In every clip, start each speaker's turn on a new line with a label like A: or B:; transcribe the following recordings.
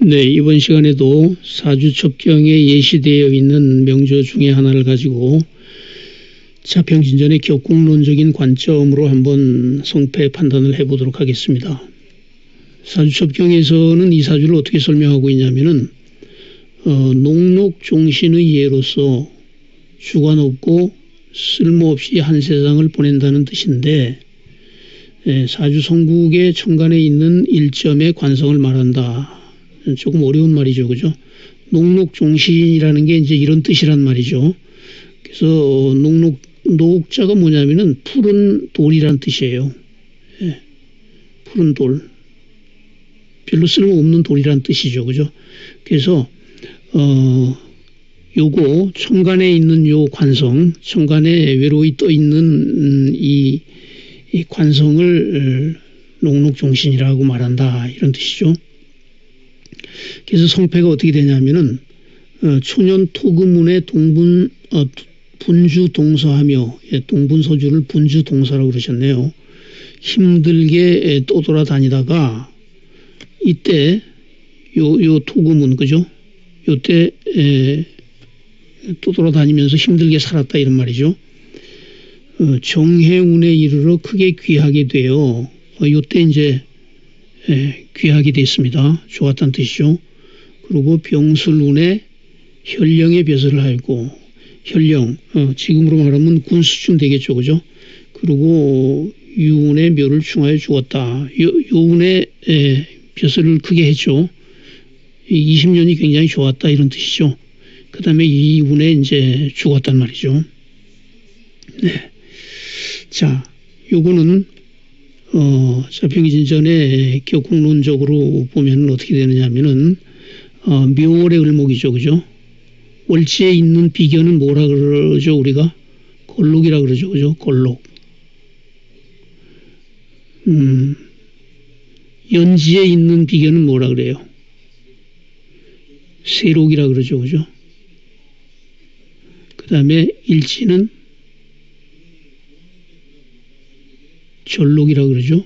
A: 네, 이번 시간에도 사주 첩경에 예시되어 있는 명조 중에 하나를 가지고 자평진전의 격국론적인 관점으로 한번 성패 판단을 해보도록 하겠습니다. 사주 첩경에서는 이 사주를 어떻게 설명하고 있냐면은 어, 녹록종신의 예로서 주관 없고 쓸모없이 한 세상을 보낸다는 뜻인데 예, 사주 성국의 천간에 있는 일점의 관성을 말한다. 조금 어려운 말이죠, 그죠? 녹록종신이라는 게 이제 이런 뜻이란 말이죠. 그래서 녹록 녹자가 뭐냐면은 푸른 돌이란 뜻이에요. 예, 푸른 돌. 별로 쓸모없는 돌이란 뜻이죠, 그죠? 그래서 어 요거 천간에 있는 요 관성, 천간에 외로이 떠 있는 음, 이, 이 관성을 녹록종신이라고 말한다 이런 뜻이죠. 그래서 성패가 어떻게 되냐면은 어, 초년 토금문의 동분 어, 분주 동서하며 예, 동분 서주를 분주 동서라고 그러셨네요. 힘들게 떠돌아다니다가 이때 요 요 토금은 그죠? 요때 떠돌아다니면서 힘들게 살았다 이런 말이죠. 어, 정해운에 이르러 크게 귀하게 되어 어, 요때 이제 에, 귀하게 됐습니다. 좋았다는 뜻이죠. 그리고 병술운에 혈령의 벼슬을 하고 혈령 어, 지금으로 말하면 군수쯤 되겠죠, 그죠? 그리고 유운의 묘를 충하여 주었다. 에, 벼슬을 크게 했죠. 20년이 굉장히 좋았다 이런 뜻이죠. 그 다음에 이 운에 이제 죽었단 말이죠. 네. 자, 요거는, 어, 자평기진전에 격국론적으로 보면 어떻게 되느냐 하면은, 어, 묘월의 을목이죠. 그죠? 월지에 있는 비견은 뭐라 그러죠, 우리가? 골록이라 그러죠. 그죠? 골록. 음, 연지에 있는 비견은 뭐라 그래요? 세록이라 그러죠. 그죠? 그 다음에 일지는 절록이라 그러죠.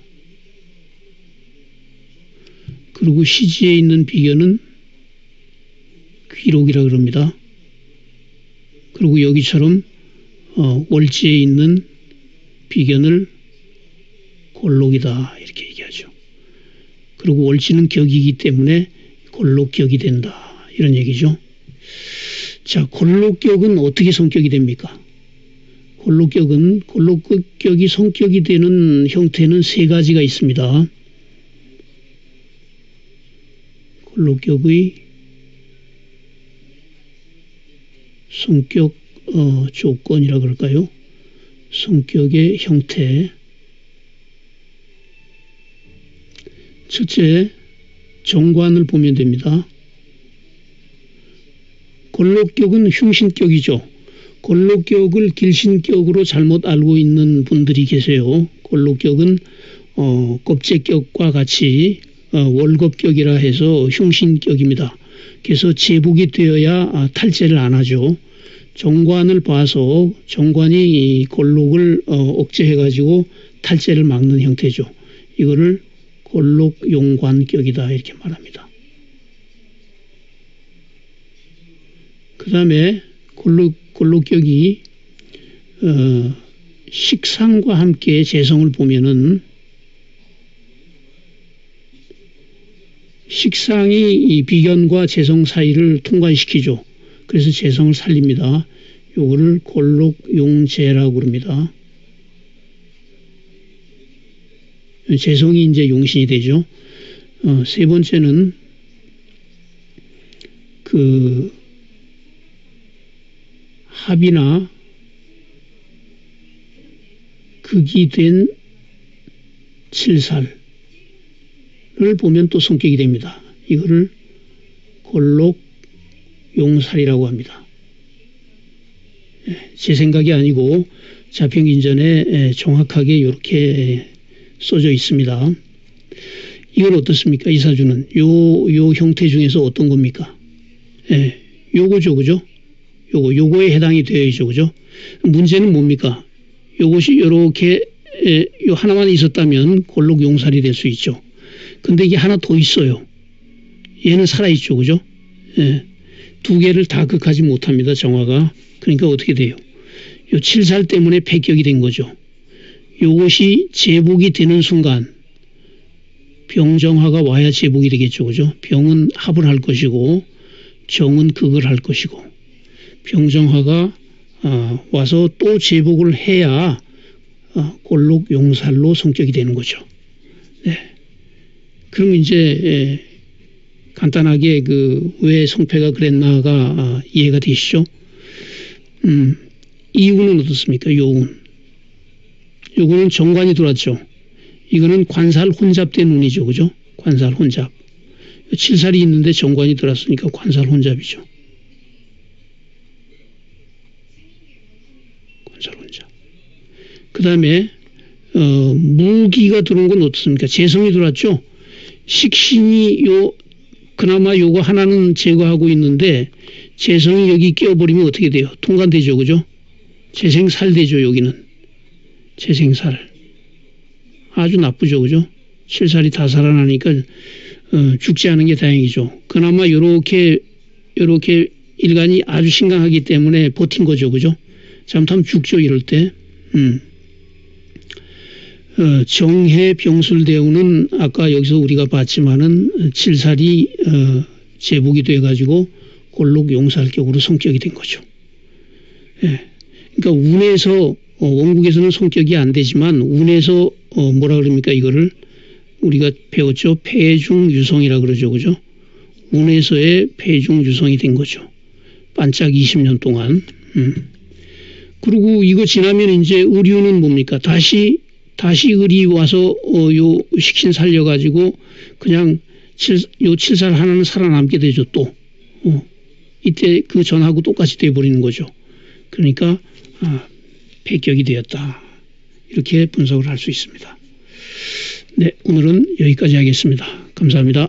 A: 그리고 시지에 있는 비견은 귀록이라 그럽니다. 그리고 여기처럼 어, 월지에 있는 비견을 골록이다 이렇게 얘기하죠. 그리고 월지는 격이기 때문에 골록격이 된다 이런 얘기죠. 자, 골록격은 어떻게 성격이 됩니까? 골록격은 골록격이 성격이 되는 형태는 세 가지가 있습니다. 골록격의 성격 어, 조건이라 그럴까요? 성격의 형태. 첫째, 정관을 보면 됩니다. 골록격은 흉신격이죠. 골록격을 길신격으로 잘못 알고 있는 분들이 계세요. 골록격은 어, 겁제격과 같이 어, 월겁격이라 해서 흉신격입니다. 그래서 제복이 되어야 아, 탈제를 안 하죠. 정관을 봐서 정관이 골록을 어, 억제해 가지고 탈제를 막는 형태죠. 이거를 골록 용관격이다 이렇게 말합니다. 그 다음에 골록, 골록격이 어, 식상과 함께 재성을 보면은 식상이 이 비견과 재성 사이를 통관시키죠. 그래서 재성을 살립니다. 요거를 골록용재라고 그럽니다. 재성이 이제 용신이 되죠. 어, 세 번째는 그 합이나 극이 된 칠살을 보면 또 성격이 됩니다. 이거를 골록 용살이라고 합니다. 예, 제 생각이 아니고 자평인전에 예, 정확하게 이렇게 써져 있습니다. 이건 어떻습니까? 이 사주는 요, 요 형태 중에서 어떤 겁니까? 예, 요거죠, 그죠? 요거, 요거에 해당이 되어야죠. 그죠? 문제는 뭡니까? 요것이 요렇게, 에, 요 하나만 있었다면 골록 용살이 될 수 있죠. 근데 이게 하나 더 있어요. 얘는 살아있죠. 그죠? 예. 두 개를 다 극하지 못합니다. 정화가. 그러니까 어떻게 돼요? 요 칠살 때문에 폐격이 된 거죠. 요것이 제복이 되는 순간 병정화가 와야 제복이 되겠죠. 그죠? 병은 합을 할 것이고 정은 극을 할 것이고 병정화가 어, 와서 또 제복을 해야 어, 골록 용살로 성격이 되는 거죠. 네. 그럼 이제 예, 간단하게 그 왜 성패가 그랬나가 아, 이해가 되시죠? 음, 이유는 어떻습니까? 요운. 요거는 정관이 들어왔죠. 이거는 관살 혼잡된 운이죠. 그죠? 관살 혼잡. 칠살이 있는데 정관이 들어왔으니까 관살 혼잡이죠. 혼잡. 그 다음에 어, 무기가 들어온 건 어떻습니까? 재성이 들어왔죠. 식신이 요 그나마 요거 하나는 제거하고 있는데 재성이 여기 끼어버리면 어떻게 돼요? 통관되죠, 그죠? 재생살 되죠, 여기는. 재생살. 아주 나쁘죠, 그죠? 실살이 다 살아나니까 어, 죽지 않은 게 다행이죠. 그나마 요렇게 요렇게 일간이 아주 심각하기 때문에 버틴 거죠, 그죠? 잘못하면 죽죠, 이럴 때. 음. 어, 정해 병술대우는 아까 여기서 우리가 봤지만은 칠살이 어, 제복이 돼가지고 골록 용살격으로 성격이 된 거죠. 예. 그러니까 운에서 어, 원국에서는 성격이 안 되지만 운에서 어, 뭐라 그럽니까 이거를 우리가 배웠죠. 폐중유성이라 그러죠. 그죠? 운에서의 폐중유성이 된 거죠. 반짝 20년 동안. 음. 그리고 이거 지나면 이제 의류는 뭡니까? 다시 다시 의리 와서 어, 요 식신 살려가지고 그냥 칠, 요 칠살 하나는 살아남게 되죠. 또 어. 이때 그 전하고 똑같이 돼버리는 거죠. 그러니까 아, 폐격이 되었다. 이렇게 분석을 할 수 있습니다. 네, 오늘은 여기까지 하겠습니다. 감사합니다.